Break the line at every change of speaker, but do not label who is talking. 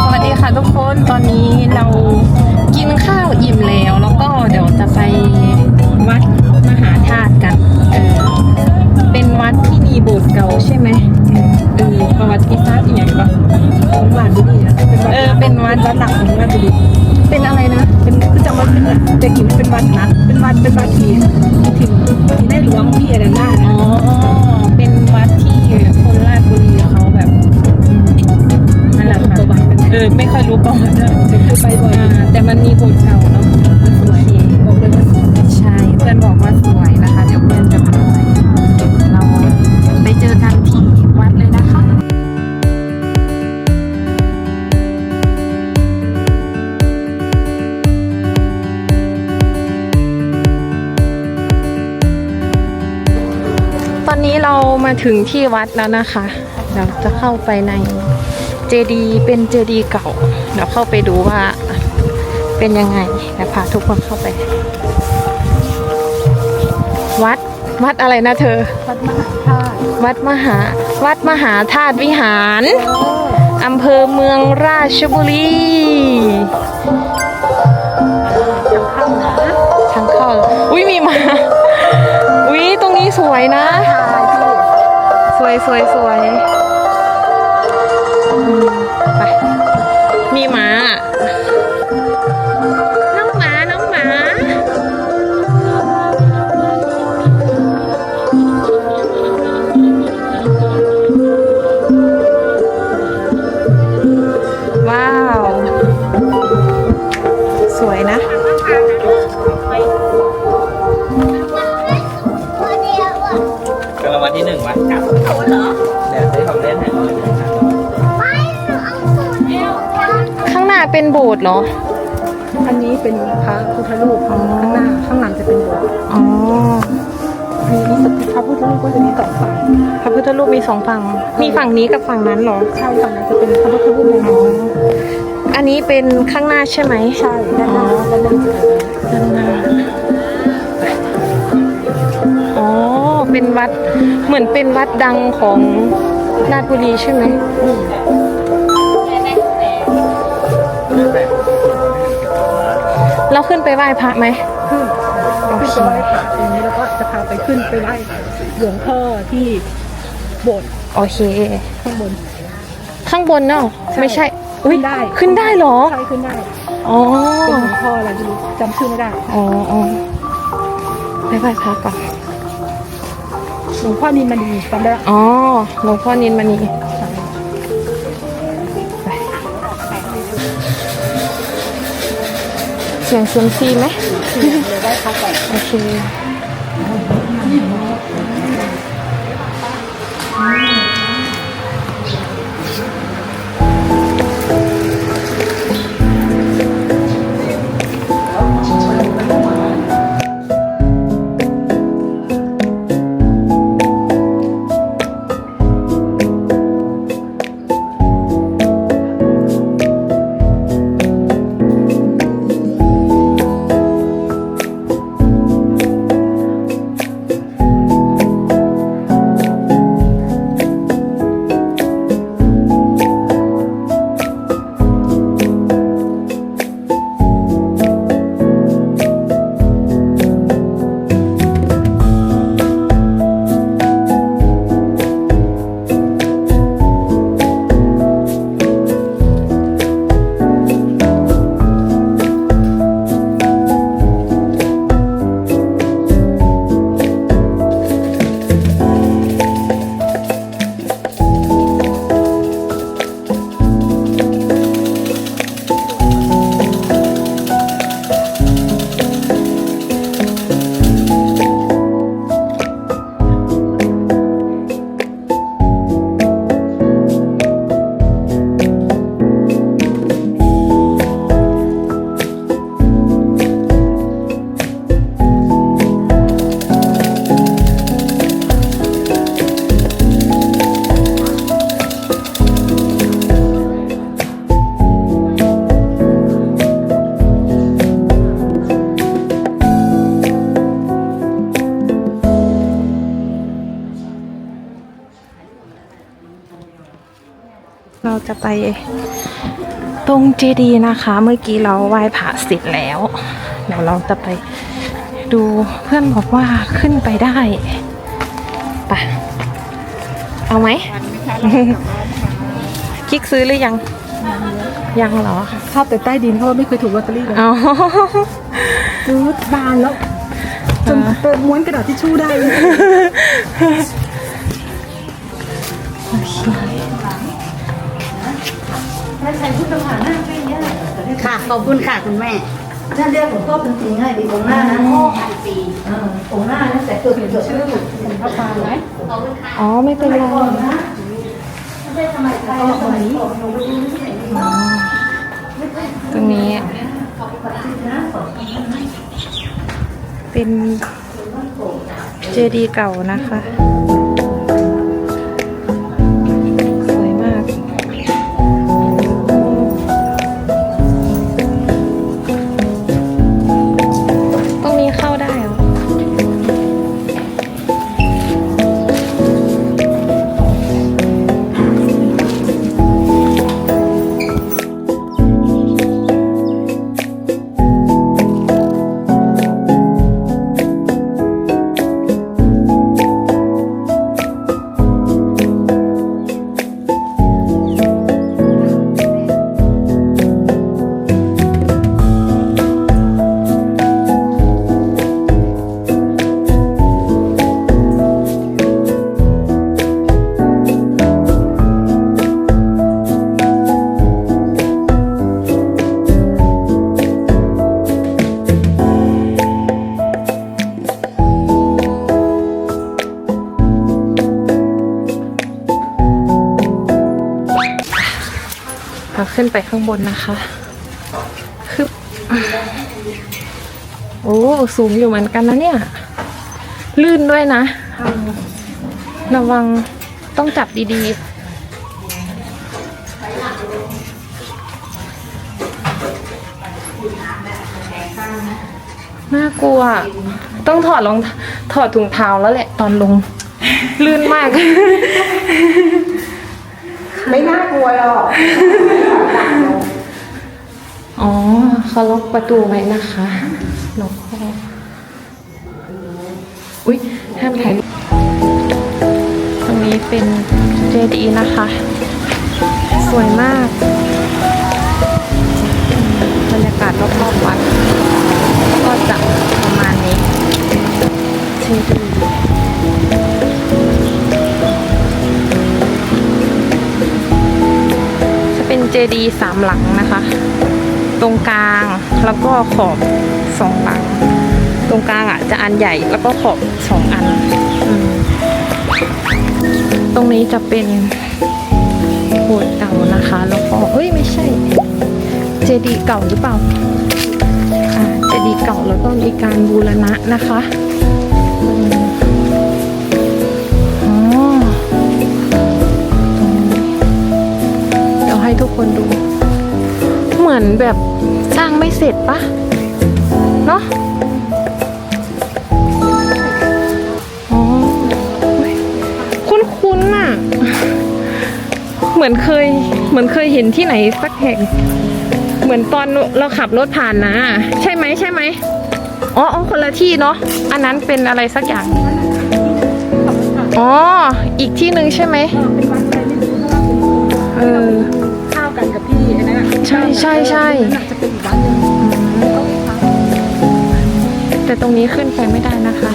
สวัสดีค่ะทุกคนตอนนี้เรากินข้าวอิ่มแล้ว แล้วก็เดี๋ยวจะไปวัดมหาธาตุกัน เออเป็นวัดที่มีโบสถ์เก่าใช่ไหม เออประวัติศาสตร์อย่างปะ
ของหวานบุรีนะเป็นวัด
เออเป็นวัด
วัดหลักของราชบุรี
เป็นอะไรนะ
เป็นคือจังหวัดเป็นแต่กี่เป็นวัดนัดเป็นวัดเป็นวัดที่ที่ถิ่นที่ในหลวงพี่อะไรน่า
อ๋อเป็นวัดที่คนราชบุรีเขาแบบอืมนั่นแหละค่ะ
ประวัติเป็นไง
เออไม่ค่อยรู้ประวัติเลย
แต่คือไปบ่อย
อ่าแต่มันมีโบสถ์เก่าเนาะมันสวย
บอกเลยว่า
ใช่เพื่อนบอกว่าสวย อนนี้เรามาถึงที่วัดแล้วนะคะ เราจะเข้าไปในเจดีย์เป็นเจดีย์เก่าเดี๋ยวเข้าไปดูว่าเป็นยังไงเดี๋ยวพาทุกคนเข้าไป วัดวัดอะไรนะเธอ
วัดมหาธาตุ
วัดมหา วัดมหาธาตุวิหารอำเภอเมืองราชบุรี
จะเข้านะ
ทางเข้าอุ้ยมีหมาอุ้ยตรงนี้สวยนะ
ถ่ายที่
ส วยสวยสวยไปมีหมา
เป็
นโบสถ์เหรอ
อันนี้เป็นพระพุทธรูปข้างหน้าข้างหลังจะเป็นโบสถ์
อ๋อ
มีมีพระพุทธรูปก็จะมีสองฝั่ง
พระพุทธรูปมีสองฝั่ง มีฝั่งนี้กับฝั่งนั้นเหรอ
ใช่ฝั่งนั้นจะเป็นพระพุทธรูปในหลวง
อันนี้เป็นข้างหน้าใช่ไหม
ใช่ด้านหน้าด้านหน้าจะเป็น
ด้านหน้าอ๋อเป็นวัดเหมือนเป็นวัดดังของราชบุรีใช่ไหม เราขึ้นไปไหว้พระไหม
ขึ้นขึ้นไปไหว้พระตรงนี้แล้วก็จะพาไปขึ้นไปไหว้หลวงพ่อที่โบสถ์
โอเค
ข้างบน
ข้างบนเนาะ
ใช่
ไม่ใช่อุ้ย
ขึ้นได้
ขึ้นได้เหรอ
ใช่ขึ้นได้
อ๋อ
เป็นหลวงพ่ออะไรไม่รู้จำชื่อไม่ได้
อ๋ออ๋อไปไหว้พระก่อน
หลวงพ่อนินมณีจำได้ละ
อ๋อหลวงพ่อนินมณี เสียงเซียมซีไหม
เดี๋ยวได้พักก่อน
โอเค จะไปตรงเจดีย์นะคะ เมื่อกี้เราไหว้พระเสร็จแล้ว เดี๋ยวเราจะไปดูเพื่อนบอกว่าขึ้นไปได้ไปะเอาไหมคลิกซื้อหรือยัง ยังเหรอ
ชอบแต่ใต้ดินเพราะว่าไม่เคยถูกลอตเตอรี่เลย
อ๋อ
ซื้อบานแล้วจนเปิดม้วนกระดาษทิชชู่ได้
ค่ะ
ขอบคุณค่ะคุณแม่นั่นเรียกหลวงพ่อเป็นจริงให้ดีองค์หน้านะพ่อพันปีองค์หน้านะแต่ตัวเป็นตัวชื่อเป็นพระพานไหม
อ๋อไม่เป็นไร
ไม่ได้ทำไมใครแล้วสมัยนี้
ตรงนี้เป็นเจดีย์เก่านะคะ เราขึ้นไปข้างบนนะคะคือโอ้ สูงอยู่เหมือนกันนะเนี่ย ลื่นด้วยนะ ระวังต้องจับดีๆน่ากลัว ต้องถอดรองถอดถุงเท้าแล้วแหละตอนลง ลื่นมาก
ไม่น่ากลัวหรอก
อ๋อเขาล็อกประตูไว้นะคะลวงพ่ออุ้ยห้ามถ่ายตรงนี้เป็นเจดีย์นะคะ สวยมากบรรยากาศรอบๆวัด ก็จะประมาณนี้เจดีย์จะเป็นเจดีย์สามหลังนะคะ ตรงกลางแล้วก็ขอบสองหลังตรงกลางอะจะอันใหญ่แล้วก็ขอบสองอันอตรงนี้จะเป็นโบสถ์เก่านะคะ แล้วก็เอ้ยไม่ใช่ เจดีย์เก่าหรือเปล่าเจดีย์เก่าแล้วก็มีการบูรณะนะคะอ๋อตรงนี้เดี๋ยวให้ทุกคนดู เหมือนแบบสร้างไม่เสร็จปะเนาะคุ้นๆน่ะ เหมือนเคย เหมือนเคยเห็นที่ไหนสักแห่ง เหมือนตอนเราขับรถผ่านนะ ใช่ไหมใช่ไหมอ๋ออคนละที่เนาะ อันนั้นเป็นอะไรสักอย่าง อ๋อ อีกที่หนึ่งใช่ไหม
เอ
อ ใช่ใช่ใช่
นั่นน่ะจะเป็นอีกวันหนึ่งเขาไม่ทำ
แต่ตรงนี้ขึ้นไปไม่ได้นะคะ